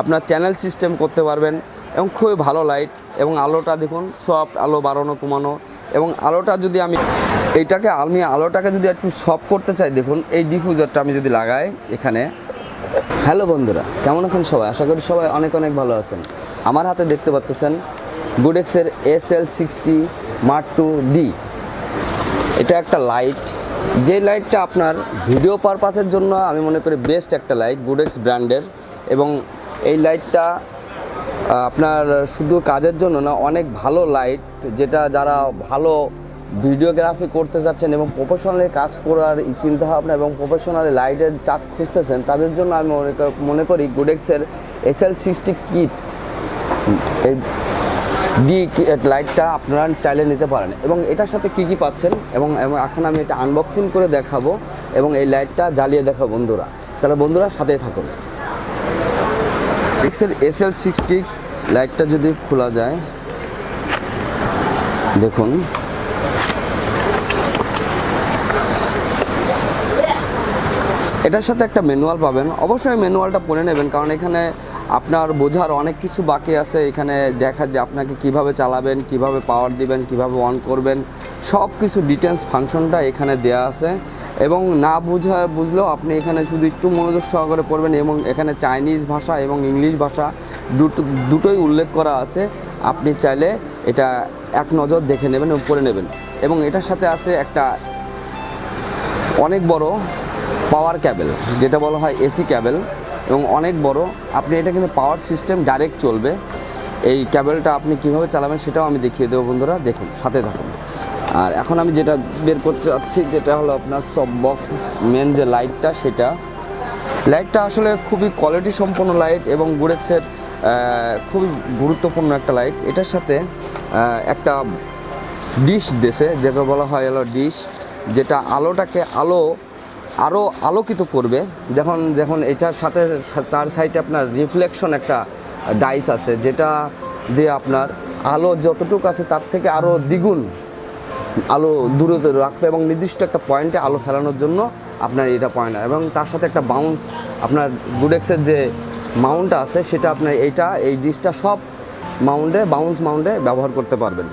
আপনার channel system করতে পারবেন এবং খুবই ভালো লাইট এবং আলোটা দেখুন সফট আলো বাড়ানো, কমানো এবং আলোটা যদি আমি এইটাকে, আমি আলোটাকে যদি একটু সফট করতে চাই, দেখুন, এই ডিফিউজারটা আমি যদি লাগাই এখানে। হ্যালো বন্ধুরা, কেমন আছেন সবাই? আশা করি সবাই অনেক অনেক ভালো আছেন। আমার হাতে দেখতে পাচ্ছেন গুডেক্সের S L sixty mark two D এটা একটা লাইট যে লাইটটা আপনার ভিডিও পারপাসের জন্য আমি মনে করি বেস্ট একটা লাইট গুডেক্স ব্র্যান্ডের এবং এই লাইটটা আপনার শুধু কাজের জন্য না, অনেক ভালো লাইট যেটা যারা ভালো ভিডিওগ্রাফি করতে যাচ্ছেন এবং প্রফেশনালি কাজ করার চিন্তা ভাবনা এবং প্রফেশনালি লাইটের চার্জ খুঁজতেছেন, তাদের জন্য আমি মনে কর- মনে করি গুডেক্সের এস এল সিক্সটি কিট এই ডি লাইটটা আপনারা চাইলে নিতে পারেন। এবং এটার সাথে কি কি পাচ্ছেন? এবং এবং এখন আমি এটা আনবক্সিং করে দেখাবো এবং এই লাইটটা জ্বালিয়ে দেখাবো বন্ধুরা। তাহলে বন্ধুরা সাথে থাকুন। এক্সেল এস এল সিক্সটি লাইটটা যদি খোলা যায়, দেখুন। এটার সাথে একটা ম্যানুয়াল পাবেন। অবশ্যই ম্যানুয়ালটা পড়ে নেবেন, কারণ এখানে আপনার বোঝার অনেক কিছু বাকি আছে। এখানে দেখা যে আপনাকে কীভাবে চালাবেন, কীভাবে পাওয়ার দিবেন, কীভাবে অন করবেন সব কিছু ডিটেলস ফাংশনটা এখানে দেয়া আছে। এবং না বুঝা, বুঝলেও আপনি এখানে শুধু একটু মনোযোগ সহকারে পড়বেন এবং এখানে চাইনিজ ভাষা এবং ইংলিশ ভাষা দুটো, দুটোই উল্লেখ করা আছে। আপনি চাইলে এটা এক নজর দেখে নেবেন এবং পড়ে নেবেন। এবং এটার সাথে আছে একটা অনেক বড় পাওয়ার ক্যাবেল যেটা বলা হয় এসি ক্যাবেল এবং অনেক বড়, আপনি এটা কিন্তু পাওয়ার সিস্টেম ডাইরেক্ট চলবে। এই ক্যাবেলটা আপনি কীভাবে চালাবেন সেটাও আমি দেখিয়ে দেবো বন্ধুরা, দেখুন, সাথে থাকুন। আর এখন আমি যেটা বের করতে চাচ্ছি যেটা হলো আপনার সব বক্স মেন যে লাইটটা সেটা। লাইটটা আসলে খুবই কোয়ালিটি সম্পন্ন লাইট এবং গুরেক্সের খুবই গুরুত্বপূর্ণ একটা লাইট এটার সাথে একটা ডিশ দেশে যেটা বলা হয় হলো ডিশ যেটা আলোটাকে আলো আরও আলোকিত করবে। যখন যখন এটার সাথে চার সাইডে আপনার রিফ্লেকশন একটা ডাইস আছে, যেটা দিয়ে আপনার আলো যতটুকু আছে তার থেকে আরও দ্বিগুণ আলো দূরে রাখতে এবং নির্দিষ্ট একটা পয়েন্টে আলো ফেলানোর জন্য আপনার এটা পয়েন্ট এবং তার সাথে একটা বাউন্স আপনার গুডেক্সের যে মাউন্টটা আছে, সেটা আপনার এইটা, এই ডিশটা সব মাউন্টে বাউন্স মাউন্টে ব্যবহার করতে পারবেন।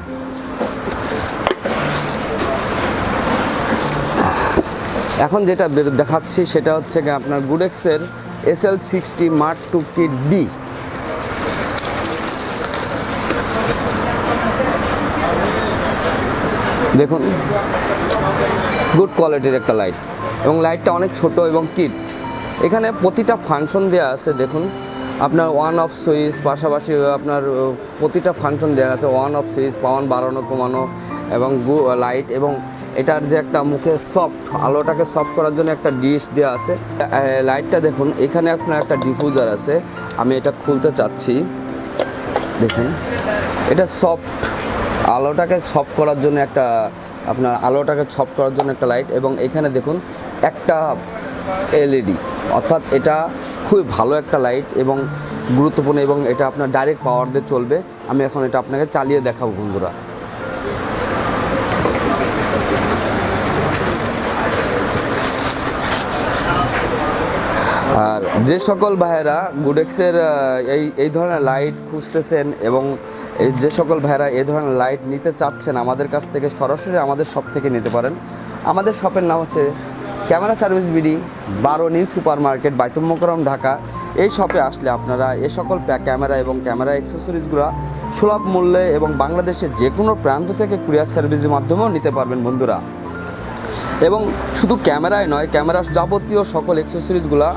এখন যেটা দেখাচ্ছি সেটা হচ্ছে আপনার গুডেক্সের S L sixty mark two কি ডি দেখুন গুড কোয়ালিটির একটা লাইট এবং লাইটটা অনেক ছোট এবং কিট এখানে প্রতিটা ফাংশন দেওয়া আছে, দেখুন। আপনার ওয়ান অফ সুইচ পাশাপাশি আপনার প্রতিটা ফাংশন দেওয়া আছে। ওয়ান অফ সুইচ পাওয়ান, বাড়ানো, কমানো এবং লাইট এবং এটার যে একটা মুখে সফট আলোটাকে সফট করার জন্য একটা ডিশ দেওয়া আছে। লাইটটা দেখুন, এখানে আপনার একটা ডিফিউজার আছে। আমি এটা খুলতে চাচ্ছি। দেখুন, এটা সফট আলোটাকে সফট করার জন্য একটা, আপনার আলোটাকে সফট করার জন্য একটা লাইট এবং এখানে দেখুন একটা এলইডি অর্থাৎ এটা খুবই ভালো একটা লাইট এবং গুরুত্বপূর্ণ এবং এটা আপনার ডাইরেক্ট পাওয়ার দিয়ে চলবে। আমি এখন এটা আপনাকে চালিয়ে দেখাবো বন্ধুরা। আর যে সকল ভাইয়েরা গুডেক্সের এই এই ধরনের লাইট খুঁজতেছেন এবং যে সকল ভাইয়েরা এ ধরনের লাইট নিতে চাচ্ছেন, আমাদের কাছ থেকে সরাসরি আমাদের শপ থেকে নিতে পারেন। আমাদের শপের নাম হচ্ছে ক্যামেরা সার্ভিস বিডি, বারো new super market Baitul Mukarram Dhaka. এই শপে আসলে আপনারা এ সকল ক্যামেরা এবং ক্যামেরা অ্যাক্সেসরিজগুলো সুলভ মূল্যে এবং বাংলাদেশের যে কোনো প্রান্ত থেকে কুরিয়ার সার্ভিসের মাধ্যমেও নিতে পারবেন বন্ধুরা। এবং শুধু ক্যামেরায় নয় ক্যামেরার যাবতীয় সকল অ্যাক্সেসরিজগুলো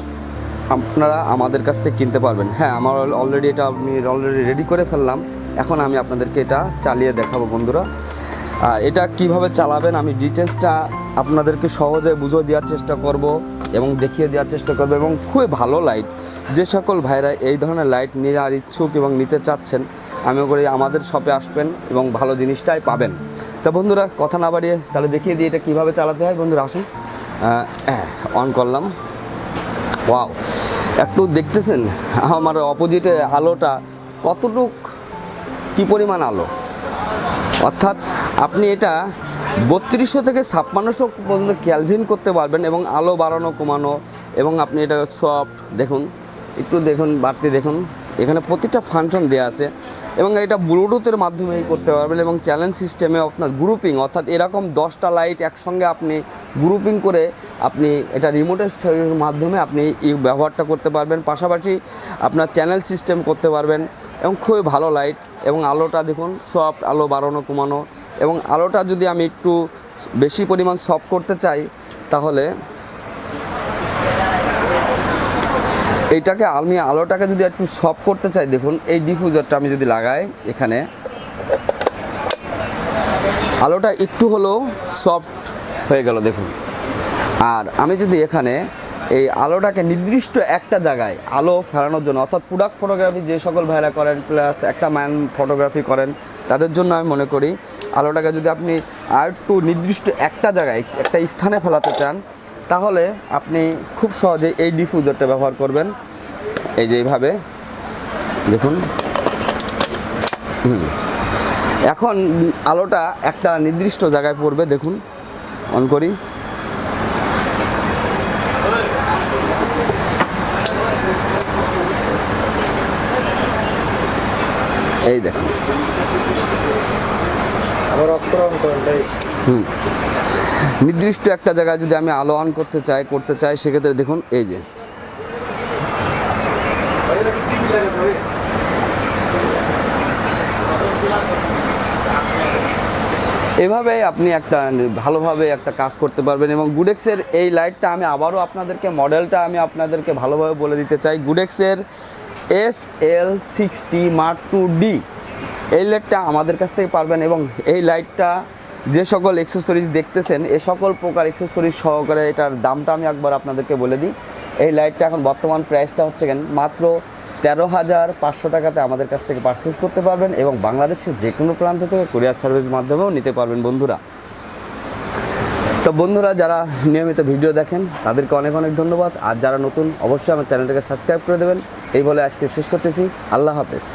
আপনারা আমাদের কাছ থেকে কিনতে পারবেন। হ্যাঁ আমার অলরেডি এটা আমি অলরেডি রেডি করে ফেললাম। এখন আমি আপনাদেরকে এটা চালিয়ে দেখাবো বন্ধুরা। আর এটা কীভাবে চালাবেন আমি ডিটেলসটা আপনাদেরকে সহজে বুঝে দেওয়ার চেষ্টা করব এবং দেখিয়ে দেওয়ার চেষ্টা করব এবং খুবই ভালো লাইট যে সকল ভাইরা এই ধরনের লাইট নেওয়ার ইচ্ছুক এবং নিতে চাচ্ছেন, আমি করি আমাদের শপে আসবেন এবং ভালো জিনিসটাই পাবেন। তা বন্ধুরা, কথা না বাড়িয়ে তাহলে দেখিয়ে দিই এটা কীভাবে চালাতে হয় বন্ধুরা, আসুন। অন করলাম। ওয়াও একটু দেখতেছেন আমার অপোজিটে আলোটা কতটুক কি পরিমাণ আলো? অর্থাৎ আপনি এটা বত্রিশশো থেকে ছাপ্পান্নশো পর্যন্ত ক্যালভিন করতে পারবেন এবং আলো বাড়ানো, কমানো এবং আপনি এটা সফট দেখুন, একটু দেখুন, বাড়তি দেখুন। এখানে প্রতিটা ফাংশন দেওয়া আছে এবং এটা ব্লুটুথের মাধ্যমেই করতে পারবেন এবং চ্যালেঞ্জ সিস্টেমে আপনার গ্রুপিং অর্থাৎ এরকম দশটা লাইট একসঙ্গে আপনি গ্রুপিং করে আপনি এটা রিমোটের মাধ্যমে আপনি এই ব্যবহারটা করতে পারবেন। পাশাপাশি আপনার চ্যানেল সিস্টেম করতে পারবেন এবং খুবই ভালো লাইট এবং আলোটা দেখুন সফট আলো বাড়ানো, কমানো। এবং আলোটা যদি আমি একটু বেশি পরিমাণ সফট করতে চাই, তাহলে এইটাকে আমি আলোটাকে যদি একটু সফট করতে চাই, দেখুন, এই ডিফিউজারটা আমি যদি লাগাই এখানে। আলোটা একটু হলেও সফট হয়ে গেল, দেখুন। আর আমি যদি এখানে এই আলোটাকে নির্দিষ্ট একটা জায়গায় আলো ফেরানোর জন্য, অর্থাৎ প্রোডাক্ট ফটোগ্রাফি যে সকল ভাইরা করেন প্লাস একটা ম্যান ফটোগ্রাফি করেন, তাদের জন্য আমি মনে করি আলোটাকে যদি আপনি আর একটু নির্দিষ্ট একটা জায়গায়, একটা স্থানে ফেলাতে চান, তাহলে আপনি খুব সহজে এই ডিফিউজারটা ব্যবহার করবেন। এই যে এইভাবে, দেখুন। এখন আলোটা একটা নির্দিষ্ট জায়গায় পড়বে, দেখুন। অন করি। এই দেখুন হুম। নির্দিষ্ট একটা জায়গায় যদি আমি আলো অন করতে চাই করতে চাই সেক্ষেত্রে দেখুন এই যে। এভাবে আপনি একটা ভালোভাবে একটা কাজ করতে পারবেন এবং গুডেক্সের এই লাইটটা আমি আবারও আপনাদেরকে মডেলটা আমি আপনাদেরকে ভালোভাবে বলে দিতে চাই। গুডেক্সের S L sixty mark two D এই লাইটটা আমাদের কাছ থেকে পারবেন এবং এই লাইটটা যে সকল এক্সেসরিজ দেখতেছেন, এ সকল প্রকার এক্সেসরিজ সহকারে এটার দামটা আমি একবার আপনাদেরকে বলে দিই। এই লাইটটা এখন বর্তমান প্রাইসটা হচ্ছে কেন? মাত্র তেরো হাজার পাঁচশো টাকাতে আমাদের কাছ থেকে পারচেস করতে পারবেন এবং বাংলাদেশের যে কোনো প্রান্ত থেকে কুরিয়ার সার্ভিস মাধ্যমেও নিতে পারবেন বন্ধুরা। তো বন্ধুরা, যারা নিয়মিত ভিডিও দেখেন, তাদেরকে অনেক অনেক ধন্যবাদ। আর যারা নতুন, অবশ্যই আমার চ্যানেলটাকে সাবস্ক্রাইব করে দেবেন। এই বলে আজকে শেষ করতেছি। আল্লাহ হাফেজ।